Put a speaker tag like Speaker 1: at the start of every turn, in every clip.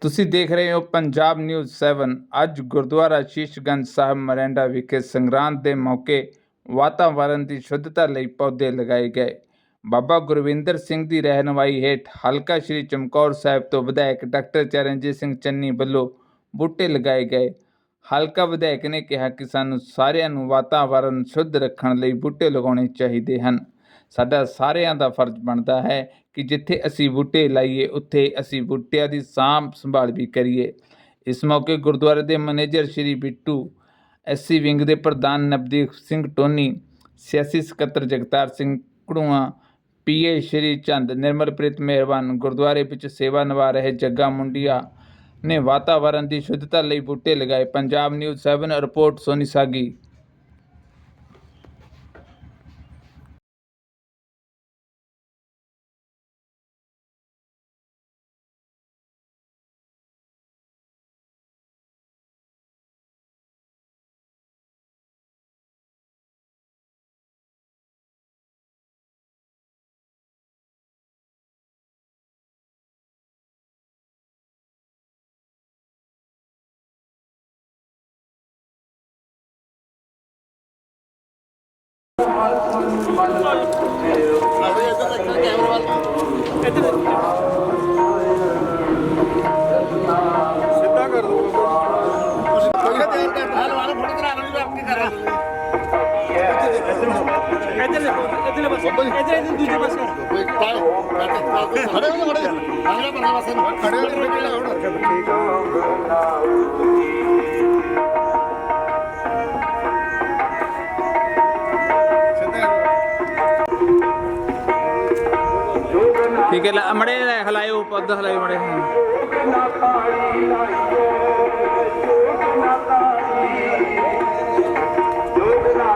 Speaker 1: ਤੁਸੀਂ ਦੇਖ ਰਹੇ ਹੋ ਪੰਜਾਬ ਨਿਊਜ਼ 7 ਅੱਜ ਗੁਰਦੁਆਰਾ ਸ਼ੀਸ਼ਗੰਜ ਸਾਹਿਬ ਮਰੈਂਡਾ ਵਿਖੇ ਸੰਗਰਾਂਦ ਦੇ ਮੌਕੇ ਵਾਤਾਵਰਣ ਦੀ ਸ਼ੁੱਧਤਾ ਲਈ ਪੌਦੇ ਲਗਾਏ ਗਏ। ਬਾਬਾ ਗੁਰਵਿੰਦਰ ਸਿੰਘ ਦੀ ਰਹਿਨੁਮਾਈ ਹੇਠ ਹਲਕਾ ਸ਼੍ਰੀ ਚਮਕੌਰ ਸਾਹਿਬ ਤੋਂ ਵਿਧਾਇਕ ਡਾਕਟਰ ਚਰਨਜੀਤ ਸਿੰਘ ਚੰਨੀ ਵੱਲੋਂ ਬੂਟੇ ਲਗਾਏ ਗਏ। ਹਲਕਾ ਵਿਧਾਇਕ ਨੇ ਕਿਹਾ ਕਿ ਸਾਨੂੰ ਸਾਰਿਆਂ ਨੂੰ ਵਾਤਾਵਰਣ ਸ਼ੁੱਧ ਰੱਖਣ ਲਈ ਬੂਟੇ ਲਗਾਉਣੇ ਚਾਹੀਦੇ ਹਨ। ਸਾਡਾ ਸਾਰਿਆਂ ਦਾ ਫਰਜ਼ ਬਣਦਾ ਹੈ ਕਿ ਜਿੱਥੇ ਅਸੀਂ ਬੂਟੇ ਲਾਈਏ, ਉੱਥੇ ਅਸੀਂ ਬੂਟਿਆਂ ਦੀ ਸਾਂਭ ਸੰਭਾਲ ਵੀ ਕਰੀਏ। ਇਸ ਮੌਕੇ ਗੁਰਦੁਆਰੇ ਦੇ manager Shri Bittu SC wing ਦੇ ਪ੍ਰਧਾਨ ਨਵਦੀਪ ਸਿੰਘ ਟੋਨੀ, ਸਿਆਸੀ ਸਕੱਤਰ ਜਗਤਾਰ ਸਿੰਘ ਕੜੂਆ ਪੀਏ ਸ਼੍ਰੀ ਚੰਦ, ਨਿਰਮਲਪ੍ਰੀਤ ਮਿਹਰਬਾਨ ਗੁਰਦੁਆਰੇ ਵਿੱਚ ਸੇਵਾ ਨਿਭਾ ਰਹੇ ਜੱਗਾ ਮੁੰਡੀਆ ਨੇ ਵਾਤਾਵਰਣ ਦੀ ਸ਼ੁੱਧਤਾ ਲਈ ਬੂਟੇ ਲਗਾਏ। Punjab news 7 report, Soni Sagi.
Speaker 2: ਸਿੱਧਾ ਕਰ ਦੋ
Speaker 3: ਇੱਧਰ ਦੇਖੋ ਇੱਧਰਲੇ ਪਾਸੇ ਇੱਧਰ ਇੱਧਰ ਦੂਜੇ ਪਾਸੇ
Speaker 1: ਠੀਕ ਠੀਕ ਹੈ ਮੜੇ ਹਲਾਇਓ ਪੌਦਾ ਹਲਾਇਓ ਮੜੇ।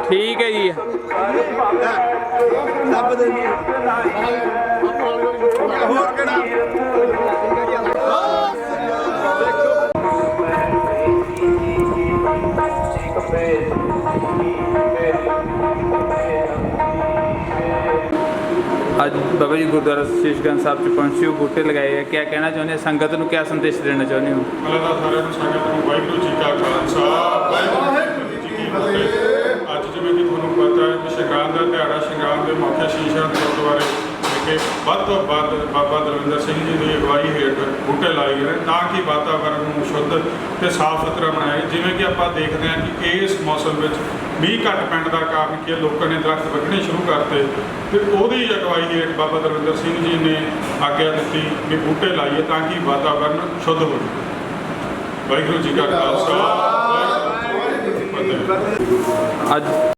Speaker 1: ਠੀਕ ਹੈ ਜੀ।
Speaker 2: ਹੋਰ ਕਿਹੜਾ?
Speaker 1: ਅੱਜ ਬਾਬਾ ਜੀ ਗੁਰਦੁਆਰਾ ਸ਼ੀਸ਼ਗੰਜ ਸਾਹਿਬ ਚ ਪਹੁੰਚੇ ਹੋ, ਬੂਟੇ ਲਗਾਏ ਆ। ਕੀ ਕਹਿਣਾ ਚਾਹੁੰਦੇ ਹੋ? ਸੰਗਤ ਨੂੰ ਕੀ ਸੰਦੇਸ਼ ਦੇਣਾ ਚਾਹੁੰਦੇ ਹੋ?
Speaker 4: ਪਹਿਲਾਂ ਤਾਂ ਸਾਰਿਆਂ ਨੂੰ ਸੰਗਤ ਨੂੰ ਵਾਹਿਗੁਰੂ ਜੀ ਕਾ ਖਾਲਸਾ, ਵਾਹਿਗੁਰੂ ਜੀ ਕੀ ਫਤਿਹ। ਅੱਜ ਜਿਵੇਂ ਕਿ ਤੁਹਾਨੂੰ ਪਤਾ ਹੈ ਕਿ ਸ਼ਿੰਗਾਰ ਦਾ ਦਿਹਾੜਾ, ਸ਼ਿੰਗਾਰ ਦੇ ਮੌਕੇ ਸ਼ੀਸ਼ਾ ਦੇ ਗੁਰਦੁਆਰੇ ਵਿਖੇ ਵੱਧ ਤੋਂ ਵੱਧ ਬਾਬਾ ਦਰਵਿੰਦਰ ਸਿੰਘ ਜੀ ਦੀ ਅਗਵਾਈ ਹੇਠ ਬੂਟੇ ਲਾਏ ਗਏ ਤਾਂ ਕਿ ਵਾਤਾਵਰਣ ਨੂੰ ਸ਼ੁੱਧ ਤੇ ਸਾਫ਼ ਸੁਥਰਾ ਬਣਾਇਆ ਜਾਏ। ਜਿਵੇਂ ਕਿ ਆਪਾਂ ਦੇਖਦੇ ਹਾਂ ਕਿ ਇਸ ਮੌਸਮ ਵਿੱਚ ਮੀਂਹ ਘੱਟ ਪੈਣ ਦਾ ਕਾਰਨ ਕੀ ਲੋਕਾਂ ਨੇ ਦਰਖਤ ਵੱਢਣੇ ਸ਼ੁਰੂ ਕਰਤੇ ਤੇ ਉਹਦੀ ਅਗਵਾਈ ਹੇਠ ਬਾਬਾ ਦਰਵਿੰਦਰ ਸਿੰਘ ਜੀ ਨੇ ਆਗਿਆ ਦਿੱਤੀ ਕਿ ਬੂਟੇ ਲਾਈਏ ਤਾਂ ਕਿ ਵਾਤਾਵਰਣ ਸ਼ੁੱਧ ਹੋ ਜਾਵੇ। ਵਾਹਿਗੁਰੂ ਜੀ ਕਾ ਖਾਲਸਾ।
Speaker 1: ਅੱਜ